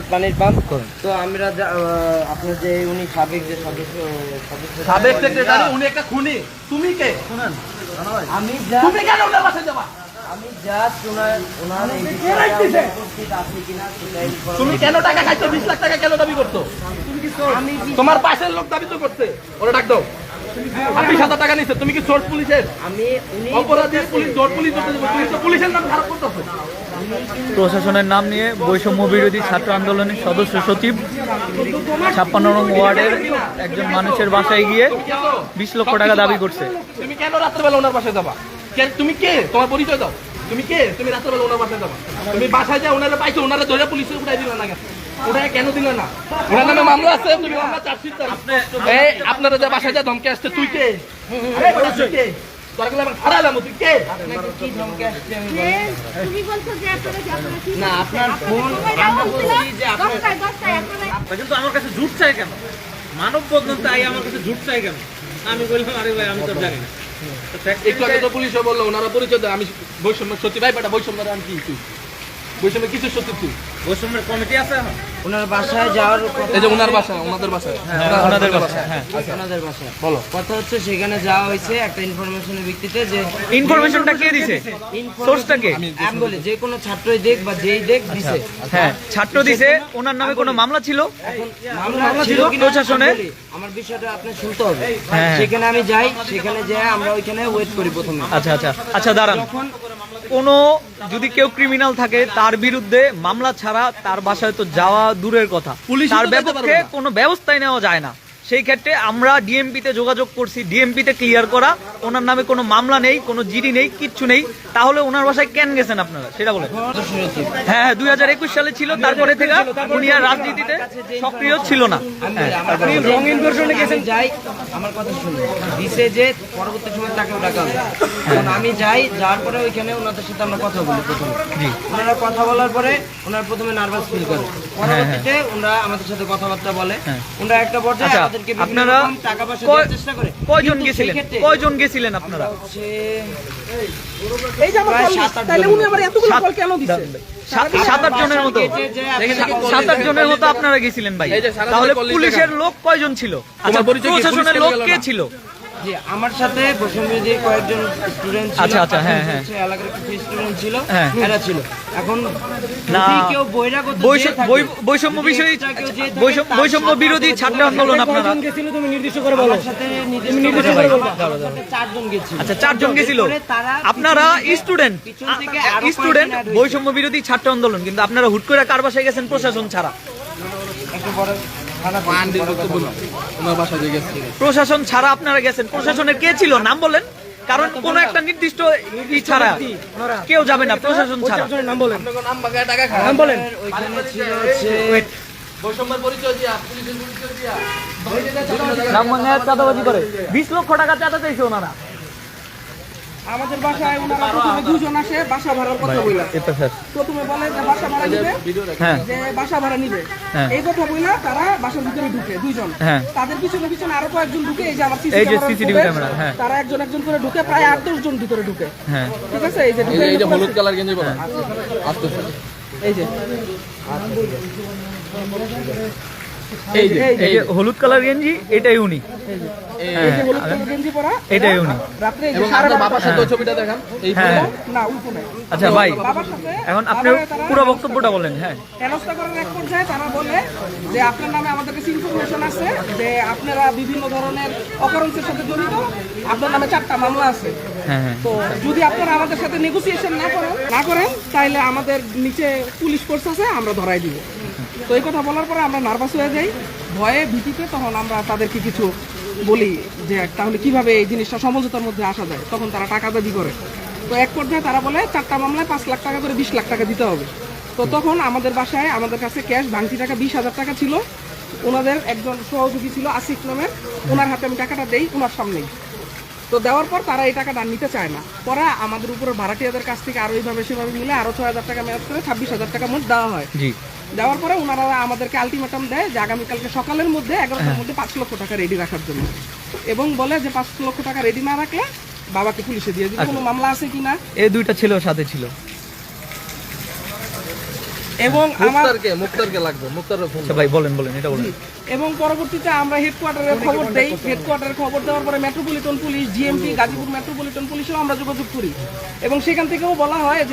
Road পানির pump. তো আমরা আপনার যে উনি সাবেক যে সদস্য সদস্য সাবেক সেক্রেটারি উনি একটা খুনি। তুমি কে? আমি যা তুমি কেন ওনার যাবা? আমি জাস্ট ওনার ওনার এই উপস্থিত আছি কিনা তুমি কেন টাকা খাইছো? বিশ লাখ টাকা কেন দাবি করতো আমি কি- তোমার পাশের লোক দাবি তো করছে। ওরা ডাক দাও। ছাব্বিশ হাজার টাকা নিচ্ছে তুমি কি সোর্স পুলিশের? আমি উনি অপরাধী পুলিশ জোট পুলিশ ধরতে যাবে। তুমি তো পুলিশের নাম খারাপ করতেছো। প্রশাসনের নাম নিয়ে বৈষম্য বিরোধী ছাত্র আন্দোলনের সদস্য সচিব ছাপ্পান্ন নং ওয়ার্ডের একজন মানুষের বাসায় গিয়ে বিশ লক্ষ টাকা দাবি করছে। তুমি কেন রাত্রেবেলা ওনার বাসায় যাবা? তুমি কে? তোমার পরিচয় দাও। তুমি কে? তুমি রাত্রেবেলা ওনার বাসায় যাবা। তুমি বাসায় যা ওনারা পাইছো ওনারা ধরে পুলিশে উঠাই দিল না কেন? ওটা কেন দিল না? ওনার নামে মামলা আছে তুমি মামলা চার্জশিট আপনারা যে বাসায় যা ধমকে আসছে তুই কে? আরে বেটা, তুই কে তোরগুলো আমার খারাপ তুই কে? কি ধমকে আসছে আমি তুমি বলছো যে আপনারা যে আপনারা কি? না, আপনার ফোন- আমরা বলছি যে আপনার- দশটায়, দশটায় কিন্তু আমার কাছে ঝুট চাই কেন? মানব বন্ধন তাই আমার কাছে ঝুট চাই কেন? আমি বললাম আরে ভাই আমি তো জানি না। একটু আগে তো পুলিশে বলল ওনারা পরিচয় দেয় আমি বৈষম্য সত্যি। ভাই বেটা বৈষম্য আমি কি তুই? বৈষম্য কিছু সত্যি তুই? বৈষম্যের কমিটি আছে এখন? ওনার বাসায় যাওয়ার এই যে ওনার বাসা ওনাদের বাসায়। ওনাদের বাসায় হ্যাঁ ওনাদের বাসায়। বলো। কথা হচ্ছে সেখানে যাওয়া হয়েছে একটা ইনফরমেশনের ভিত্তিতে যে ইনফরমেশনটা কে দিছে? সোর্সটা কে? আমি বলি যে কোনো ছাত্রই দেখ বা যেই দেখ দিছে। হ্যাঁ ছাত্র দিছে ওনার নামে কোনো মামলা ছিল? মামলা ছিল প্রশাসনে? আমার বিষয়টা আপনি শুনতে হবে। হ্যাঁ। সেখানে আমি যাই সেখানে যাই আমরা ওইখানে ওয়েট করি প্রথমে। আচ্ছা আচ্ছা আচ্ছা দাঁড়ান। কোনো যদি কেউ ক্রিমিনাল থাকে তার বিরুদ্ধে মামলা ছাড়া তার বাসায় তো যাওয়া দূরের কথা তার না। কোনো ব্যবস্থাই নেওয়া যায় না সেই ক্ষেত্রে আমরা ডিএমপিতে যোগাযোগ করছি ডিএমপি তে ক্লিয়ার করা। ওনার নামে কোনো মামলা নেই কোনো জিডি নেই কিচ্ছু নেই। তাহলে ওনার বাসায় কেন গেছেন আপনারা? সেটা বলে হ্যাঁ হ্যাঁ দুই হাজার একুশ সালে ছিল তারপরে থেকে উনি আর রাজনীতিতে সক্রিয় ছিল না। যাই আমার কথা শুনুন। দিছে যে পরবর্তী সময় তাকেও ডাকা আমি যাই যাওয়ার পরে ওইখানে ওনাদের সাথে আমরা কথা বলি প্রথমে। ওনারা কথা বলার পরে ওনারা প্রথমে নার্ভাস ফিল করে। পরবর্তীতে ওনারা আমাদের সাথে কথাবার্তা বলে। ওনারা একটা পর্যায়ে আচ্ছা। আমাদেরকে আপনারা টাকা পয়সা দেওয়ার চেষ্টা করে কয়জন গেছিলেন কয়জন গেছিলেন আপনারা? এই যে আমার তাহলে উনি আবার এতগুলো কল কেন দিছেন সাত সাত আট জনের মতো। গেছে যে আপনি- সাত আট জনের মতো আপনারা গেছিলেন ভাই। তাহলে পুলিশের লোক কয়জন ছিল? আচ্ছা পরিচয় প্রশাসনের লোক কে ছিল? জি আমার সাথে কয়েকজন স্টুডেন্ট ছিল আচ্ছা, আচ্ছা, হ্যাঁ, হ্যাঁ। এলাকার কিছু স্টুডেন্ট ছিল হ্যাঁ। এরা ছিল। এখন না, কেউ বৈষম্য বিষয়ী বৈষম্য- বিরোধী ছাত্র আন্দোলন আপনারা গেছিল তুমি নির্দিষ্ট করে বলো। সাথে নির্দিষ্ট করে সাথে চারজন গেছিল। আচ্ছা চারজন গেছিল। আপনারা স্টুডেন্ট স্টুডেন্ট। বৈষম্য বিরোধী ছাত্র আন্দোলন কিন্তু আপনারা হুট করে কার বাসায় গেছেন প্রশাসন ছাড়া? প্রশাসন ছাড়া আপনারা গেছেন। প্রশাসনের কে ছিল? নাম বলেন। কারণ কোন একটা নির্দিষ্ট ই ছাড়া কেউ যাবে না প্রশাসন ছাড়া। নাম বলেন। নাম বলেন। বিশ লক্ষ টাকা চাঁদা চাইছে ওনারা। আমাদের বাসায় ওনারা প্রথমে দুজন আসে বাসা ভাড়ার কথা বইলা? প্রথমে বলে যে বাসা ভাড়া নিবে হ্যাঁ। যে বাসা ভাড়া নিবে। হ্যাঁ। এই কথা বইলা তারা বাসার ভিতরে ঢুকে দুইজন। হ্যাঁ। তাদের পিছনে পিছনে আরও কয়েকজন ঢুকে এই যে আমার এই যে সিসি ক্যামেরা, হ্যাঁ। তারা একজন একজন করে ঢুকে প্রায় আট দশ জন ভিতরে ঢুকে। হ্যাঁ। ঠিক আছে? এই যে এই যে- হলুদ কালার গেঞ্জি বলা আস্তে আস্তে এই যে। এই যে এই যে হলুদ কালার গেঞ্জি এটাই উনি। এই যে হলুদ কালার গেঞ্জি পরা এটাই উনি। রাত্রে এই যে এবং আপনার বাবার সাথে ছবিটা দেখান এই হ্যাঁ। না আচ্ছা ভাই এখন আপনি পুরো বক্তব্যটা বলেন হ্যাঁ। হেনস্থা করার এক পর্যায়ে তারা বলে যে আপনার নামে আমাদের কাছে ইনফরমেশন আছে যে আপনারা বিভিন্ন ধরনের অকারেন্সের সাথে জড়িত। আপনার নামে চারটা মামলা আছে। হ্যাঁ হ্যাঁ। তো যদি আপনারা আমাদের সাথে নেগোসিয়েশন না করেন না করেন তাহলে আমাদের নিচে পুলিশ ফোর্স আছে আমরা ধরাই দিব। তো এই কথা বলার পরে আমরা নার্ভাস হয়ে যাই, ভয়ে ভীতিতে তখন আমরা তাদেরকে কিছু বলি যে, তাহলে কীভাবে এই জিনিসটা সমঝোতার মধ্যে আসা যায়? তখন তারা টাকা দাবি করে। তো এক পর্যায়ে তারা বলে, চারটা মামলায় পাঁচ লাখ টাকা করে বিশ লাখ টাকা দিতে হবে। তো তখন আমাদের বাসায় আমাদের কাছে ক্যাশ ভাঙতি টাকা বিশ হাজার টাকা ছিল। ওনাদের একজন সহযোগী ছিল, আসিফ নামের। ওনার হাতে আমি টাকাটা দেই, ওনার সামনেই। তো দেওয়ার পর তারা এই টাকাটা নিতে চায় না। পরে আমাদের উপরে ভাড়াটিয়াদের কাছ থেকে আরও এইভাবে সেভাবে মিলে আরও ছয় হাজার টাকা মেয়াদ করে ছাব্বিশ হাজার টাকা মোট দেওয়া হয়। দেওয়ার পরে ওনারা আমাদেরকে আলটিমেটাম দেয় যে আগামীকালকে সকালের মধ্যে এগারোটার মধ্যে পাঁচ লক্ষ টাকা রেডি রাখার জন্য। এবং বলে যে পাঁচ লক্ষ টাকা রেডি না রাখলে বাবাকে পুলিশে দিয়ে দিবে। কোনো মামলা আছে কিনা? এই দুইটা ছিল সাথে ছিল। এবং মুক্তারকে মুক্তারকে লাগবে মুক্তারের ফোন আচ্ছা ভাই বলেন বলেন এটা বলেন। এবং পরবর্তীতে আমরা হেডকোয়ার্টারের খবর দেই। হেডকোয়ার্টারের খবর দেওয়ার পরে metropolitan police GMP Gazipur metropolitan পুলিশেও আমরা যোগাযোগ করি। এবং সেখান থেকেও বলা হয় যে